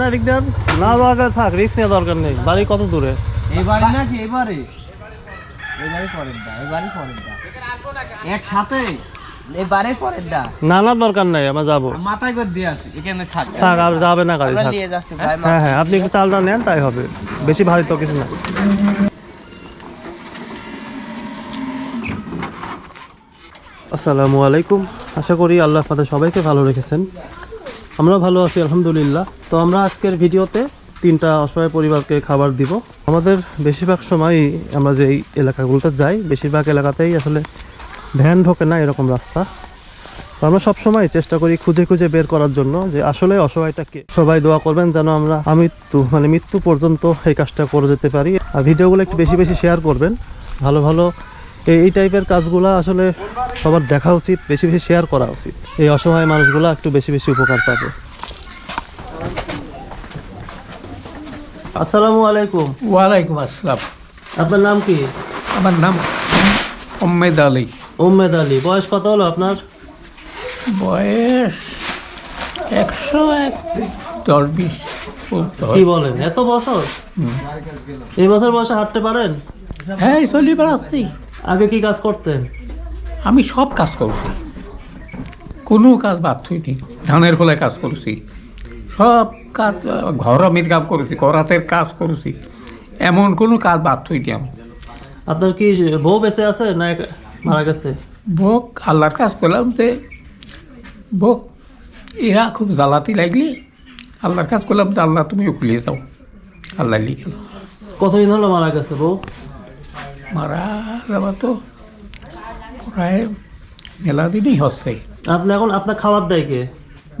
যায় না না গেলে থাক রিস্ক নেওয়া দরকার নেই। বাড়ি কত দূরে? এবারে নাকি এবারে? এবারে পরের দা এবারে পরের দা একসাথে? এবারে পরের দা না না দরকার নাই আমরা যাব। মাথায় করে দিয়ে আসি এখানে থাক। থাক আর যাবে না গাড়ি থাক। নিয়ে যাচ্ছি ভাই হ্যাঁ হ্যাঁ আপনি একটু চালটা নেন তাই হবে। বেশি ভারী তো কিছু না। আসসালামু আলাইকুম। আশা করি আল্লাহ আপনাদের সবাইকে ভালো রেখেছেন। আমরা ভালো আছি, আলহামদুলিল্লাহ। তো আমরা আজকের ভিডিওতে তিনটা অসহায় পরিবারকে খাবার দিব। আমাদের বেশিরভাগ সময়ই আমরা যে এলাকাগুলোতে যাই, বেশিরভাগ এলাকাতেই আসলে ভ্যান ঢোকে না এরকম রাস্তা। তো আমরা সবসময় চেষ্টা করি খুঁজে খুঁজে বের করার জন্য যে আসলে অসহায়টা কে। সবাই দোয়া করবেন যেন আমরা আমৃত্যু মানে মৃত্যু পর্যন্ত এই কাজটা করে যেতে পারি। আর ভিডিওগুলো একটু বেশি বেশি শেয়ার করবেন। ভালো ভালো এই এই টাইপের কাজগুলো আসলে সবার দেখা উচিত, বেশি বেশি শেয়ার করা উচিত। এই অসহায় মানুষগুলো একটু বেশি বেশি উপকার পাবে। আসসালামু আলাইকুম। ওয়ালাইকুম আসসালাম। আপনার নাম কি? আমার নাম ওম্মেদ আলী। উম্মেদ আলী। বয়স কত হলো আপনার? বয়স একশো এক দশ বিশ কি বলেন এত বছর? এই বছর বয়সে হাঁটতে পারেন? হ্যাঁ চলি বেড়াচ্ছি। আগে কি কাজ করতেন? আমি সব কাজ করছি। কোনো কাজ বাদ হইনি ধানের খোলায় কাজ করছি। সব কাজ ঘরমির কাজ করেছি করাতের কাজ করেছি। এমন কোনো কাজ বাদ হইনি আমি। আপনার কি বউ বেঁচে আছে না মারা গেছে? বোক আল্লাহর কাজ করলাম যে বোক এরা খুব জ্বালাতি লাগলি। আল্লাহর কাজ করলাম যে আল্লাহ তুমি উকলিয়ে যাও আল্লাহ লিখে। কতদিন হলো মারা গেছে বউ? মারা যাওয়া তো প্রায় মেলা দিনই হচ্ছে। আপনি এখন আপনার খাবার দেয় কে?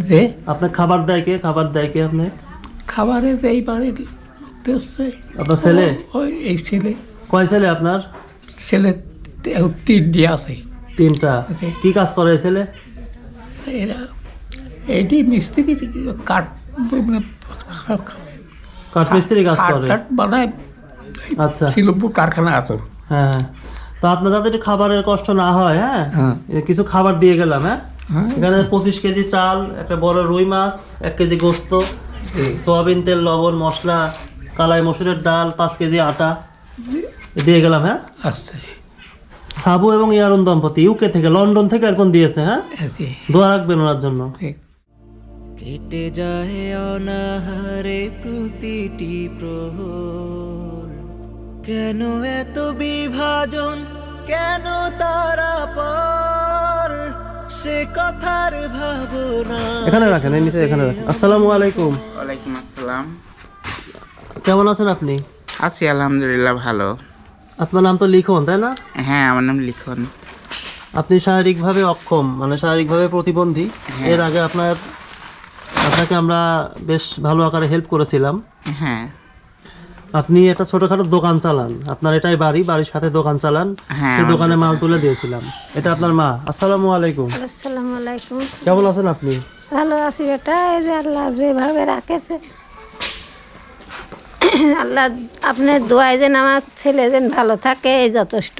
যে আপনার খাবার দেয় কে? খাবার দেয় কে আপনি? খাবারে যে এই বাড়ির হচ্ছে আপনার ছেলে? ওই এই ছেলে। কয় ছেলে আপনার? ছেলে তিনটি আছে। তিনটা। কি কাজ করে ছেলে? এরা এইটি মিস্ত্রি কাঠ মানে কাঠমিস্ত্রি কাজ করে। টাঠ বানায়। আচ্ছা। শিলপুর কারখানা আছে হ্যাঁ হ্যাঁ। তো আপনার যাতে খাবারের কষ্ট না হয় হ্যাঁ? হ্যাঁ। কিছু খাবার দিয়ে গেলাম হ্যাঁ? এখানে পঁচিশ কেজি চাল একটা বড় রুই মাছ এক কেজি গোস্ত সোয়াবিন তেল লবণ মশলা কালাই মসুরের ডাল পাঁচ কেজি আটা। দিয়ে গেলাম হ্যাঁ? আচ্ছা। সাবু এবং ইয়ারুন দম্পতি ইউকে থেকে লন্ডন থেকে একজন দিয়েছে হ্যাঁ? এতে দোয়া রাখবেন ওনার জন্য। কেটে যায় অনাহারে প্রতিটি প্রহর। কেন এত বিভাজন? কেন তারা পর সে কথার ভাবনা এখানে রাখেন নিচে এখানে রাখেন। আসসালামু আলাইকুম। ওয়ালাইকুম আসসালাম। কেমন আছেন আপনি? আছি আলহামদুলিল্লাহ ভালো। আপনার নাম তো লিখন তাই না? হ্যাঁ আমার নাম লিখন। আপনি শারীরিকভাবে অক্ষম মানে শারীরিকভাবে প্রতিবন্ধী। এর আগে আপনার আপনাকে আমরা বেশ ভালো আকারে হেল্প করেছিলাম। হ্যাঁ। আপনি একটা ছোটখাটো দোকান চালান। আপনার এটাই বাড়ি বাড়ির সাথে দোকান চালান। হ্যাঁ, সেই দোকানে মাল তুলে দিয়েছিলাম। এটা আপনার মা। আসসালামু আলাইকুম। আসসালামু আলাইকুম। কেমন আছেন আপনি? ভালো আছি বেটা এই যে আল্লাহ যেভাবে রাখেছে। আল্লাহ আপনার দোয়ায় যেন আমার ছেলে যেন ভালো থাকে এই যথেষ্ট।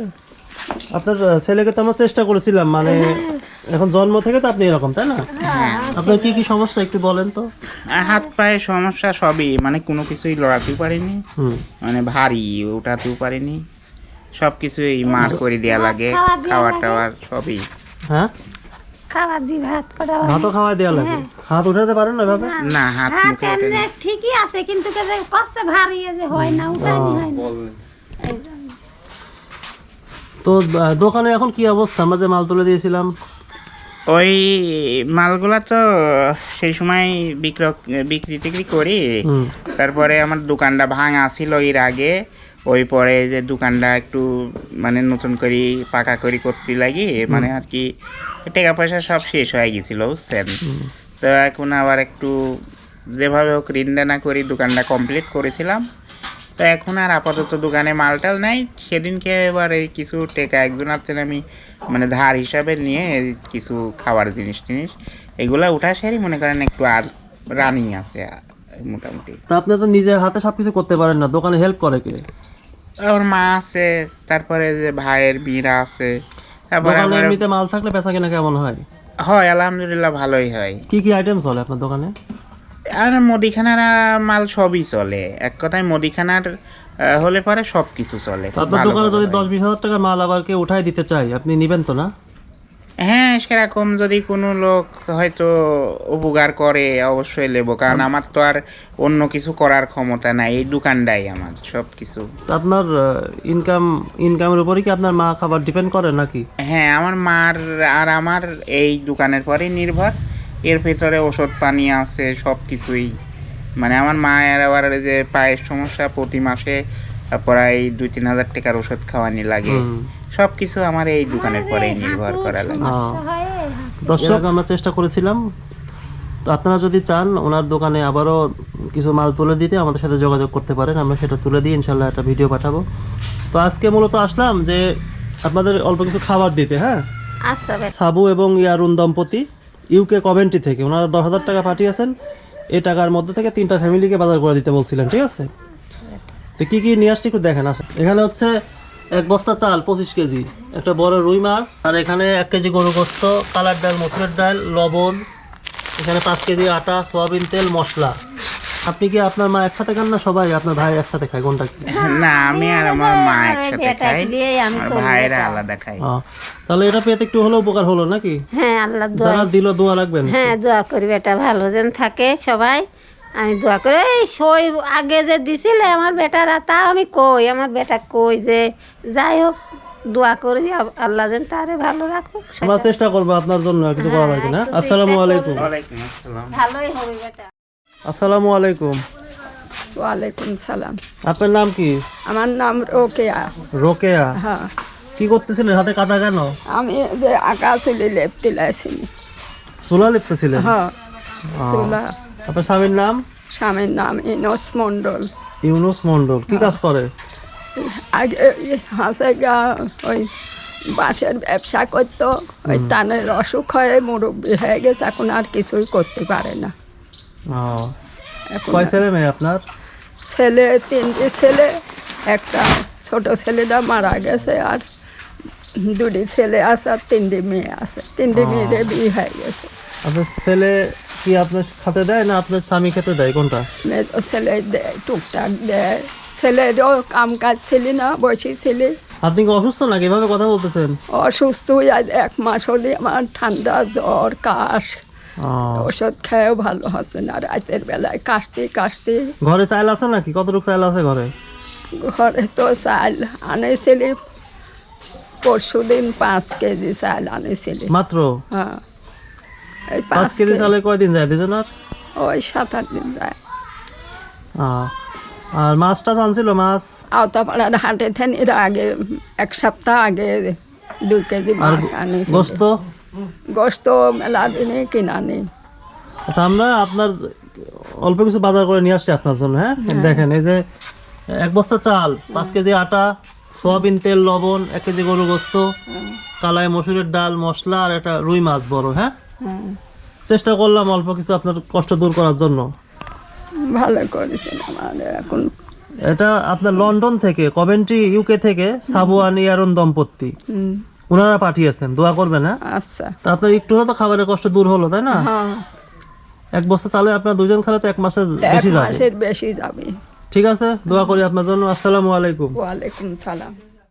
আপনার ছেলেকে তো আমরা চেষ্টা করেছিলাম মানে এখন জন্ম থেকে তো আপনি এরকম তাই না? আপনার কি কি সমস্যা একটু বলেন তো। হাত পায়ে সমস্যা সবই মানে কোনো কিছুই লড়াতেও পারিনি। মানে ভারী ওঠাতেও পারিনি। সব কিছুই মার করে দেওয়া লাগে খাওয়া খাওয়ার টাওয়ার সবই। হ্যাঁ? খাবার দি ভাত করা ভাতও খাওয়াই দেওয়া লাগে? হাত উঠাতে পারেন না এভাবে? না হাত মুখে। ঠিকই আছে কিন্তু যে কষ্ট ভারী যে হয় না উঠানি হয় না। তো দোকানে এখন কি অবস্থা? আমরা যে মাল তুলে দিয়েছিলাম ওই মালগুলা তো সেই সময় বিক্র বিক্রি টিক্রি করি। তারপরে আমার দোকানটা ভাঙা ছিল এর আগে। ওই পরে যে দোকানটা একটু মানে নতুন করে পাকা করে করতে লাগি মানে আর কি টাকা পয়সা সব শেষ হয়ে গেছিল বুঝছেন? তো এখন আবার একটু যেভাবে হোক ঋণ দেনা করি দোকানটা কমপ্লিট করেছিলাম। তো এখন আর আপাতত দোকানে মালটাল নাই। সেদিনকে এবার এই কিছু টেকা একজন হাতে আমি মানে ধার হিসাবে নিয়ে এই কিছু খাবার জিনিস টিনিস এগুলা উঠা সেরই মনে করেন একটু আর রানিং আছে মোটামুটি। তা আপনি তো নিজের হাতে সবকিছু করতে পারেন না দোকানে হেল্প করে কে? আমার মা আছে তারপরে যে ভাইয়ের বিরা আছে তারপরে আমার এমনিতে মাল থাকলে পেশা কেনা কেমন হয়? হয় আলহামদুলিল্লাহ ভালোই হয়। কি কি আইটেম চলে আপনার দোকানে? আর মুদিখানার মাল সবই চলে। এক কথায় মুদিখানার হলে পরে সব কিছু চলে আপনার দোকানে যদি দশ বিশ হাজার টাকার মাল আবার কেউ উঠাই দিতে চাই আপনি নেবেন তো না? হ্যাঁ সেরকম যদি কোনো লোক হয়তো উপকার করে অবশ্যই নেব। কারণ আমার তো আর অন্য কিছু করার ক্ষমতা নাই এই দোকানটাই আমার সব কিছু আপনার ইনকাম ইনকামের উপরে কি আপনার মা খাবার ডিপেন্ড করে নাকি? হ্যাঁ আমার মার আর আমার এই দোকানের পরেই নির্ভর। এর ভেতরে ওষুধ পানি আছে সব কিছুই মানে আমার মায়ের আবার এই যে পায়ের সমস্যা প্রতি মাসে প্রায় দুই তিন হাজার টাকার ওষুধ খাওয়ানি লাগে। সব কিছু আমার এই দোকানের পরেই নির্ভর করা লাগে। দর্শক আমরা চেষ্টা করেছিলাম। তো আপনারা যদি চান ওনার দোকানে আবারও কিছু মাল তুলে দিতে আমাদের সাথে যোগাযোগ করতে পারেন। আমরা সেটা তুলে দিয়ে ইনশাল্লাহ একটা ভিডিও পাঠাবো। তো আজকে মূলত আসলাম যে আপনাদের অল্প কিছু খাবার দিতে হ্যাঁ? আচ্ছা সাবু এবং ইয়ারুন দম্পতি। ইউকে কভেন্ট্রি থেকে। ওনারা দশ হাজার টাকা পাঠিয়েছেন। এই টাকার মধ্যে থেকে তিনটা ফ্যামিলিকে বাজার করে দিতে বলছিলেন, ঠিক আছে? তো কী কী নিয়ে আসছি একটু দেখেন। আসেন এখানে হচ্ছে এক বস্তা চাল, পঁচিশ কেজি। একটা বড় রুই মাছ, আর এখানে এক কেজি গরু গোস্ত, কালার ডাল, মসুরের ডাল, লবণ। এখানে পাঁচ কেজি আটা, সয়াবিন তেল, মশলা। আপনি কি আপনার মা একসাথে খান না সবাই আপনার ভাই একসাথে খায়? কোনটা? কি না আমি আর আমার মা একসাথে খাই দিয়েই আমি আমার ভাইরা আলাদা খাই তাহলে এটা পেতে একটু হলেও উপকার হলো নাকি? হ্যাঁ আল্লাহ দোয়া। যারা দিল দোয়া রাখবেন। হ্যাঁ দোয়া করি বেটা ভালো যেন থাকে সবাই। আমি দোয়া করি এই সই আগে যে দিছিলে আমার বেটারা তা আমি কই? আমার বেটা কই যে? যাই হোক দোয়া করি আল্লাহ যেন তারে ভালো রাখুক আমরা চেষ্টা করব আপনার জন্য কিছু করা থাকে না? একটু চেষ্টা আসসালামু আলাইকুম। ওয়ালাইকুম আসসালাম। ভালোই হবে বেটা। আসসালামু আলাইকুম। ওয়ালাইকুম সালাম। আপনার নাম কি? আমার নাম রোকেয়া। রোকেয়া? হ্যাঁ। কি করতেছিলেন? হাতে কাটা কেন? আমি যে আকাশলি লেপতে লাইছিনি চুলা লিখতেছিলেন হ্যাঁ। সুলা আপনার স্বামীর নাম? স্বামীর নাম ইনস মণ্ডল। ইউনুস মন্ডল কি কাজ করে? আগে হাসে গা ওই বাঁশের ব্যবসা করতো। ওই টানের অসুখ হয়ে মুরব্বী হয়ে গেছে এখন আর কিছুই করতে পারে না। কয় ছেলে মেয়ে আপনার? ছেলে তিনটি ছেলে একটা ছোট ছেলেটা মারা গেছে আর দুটি ছেলে আছে আর তিনটি মেয়ে আছে। তিনটি মেয়েদের বিয়ে হয়ে গেছে। আপনার ছেলে কি আপনার খাতে দেয় না আপনার স্বামী খেতে দেয়? কোনটা? ছেলে দেয় টুকটাক দেয়। ছেলেরও কাম কাজ ছিলি না বসে ছিলি। আপনি কি অসুস্থ নাকি? এভাবে কথা বলতেছেন। অসুস্থ হয়ে এক মাস হলে আমার ঠান্ডা জ্বর কাশ ওষুধ খেয়েও ভালো হচ্ছে না রাতের বেলায় কাশতে কাশতে। ঘরে চাইল আছে নাকি? কতটুকু চাইল আছে ঘরে? ঘরে তো চাল আনেছিলি। পরশু দিন পাঁচ কেজি চাল আনেছিলি। মাত্র? হ্যাঁ। এই পাঁচ কেজি চালে কয়দিন যায় দুজনের? ওই সাত আট দিন যায়। আর মাছটা আনছিল মাছ? আওতাপাড়ার হাটে থেন এর আগে এক সপ্তাহ আগে দুই কেজি মাছ আনেছিল। গোস্ত মেলা দিনে কিনা নেই। আচ্ছা আমরা আপনার অল্প কিছু বাজার করে নিয়ে আসছি আপনার জন্য হ্যাঁ? দেখেন এই যে এক বস্তা চাল পাঁচ কেজি আটা সোয়াবিন তেল লবণ এক কেজি গরু গোস্ত কালাই মসুরের ডাল মশলা আর একটা রুই মাছ বড় হ্যাঁ? চেষ্টা করলাম অল্প কিছু আপনার কষ্ট দূর করার জন্য। ভালো করেছেন আমার এখন। এটা আপনার লন্ডন থেকে কভেন্ট্রি ইউকে থেকে সাবুয়ান ইয়ারন দম্পতি। ওনারা পাঠিয়েছেন দোয়া করবেন হ্যাঁ? আচ্ছা। তা আপনার একটু হলে তো খাবারের কষ্ট দূর হলো তাই না? হ্যাঁ। এক বস্তা চালে আপনার দুজন খেলে তো এক মাসের বেশি যাবে। বেশি যাবে। ঠিক আছে দোয়া করি আপনার জন্য। আসসালামু আলাইকুম। ওয়ালাইকুম সালাম।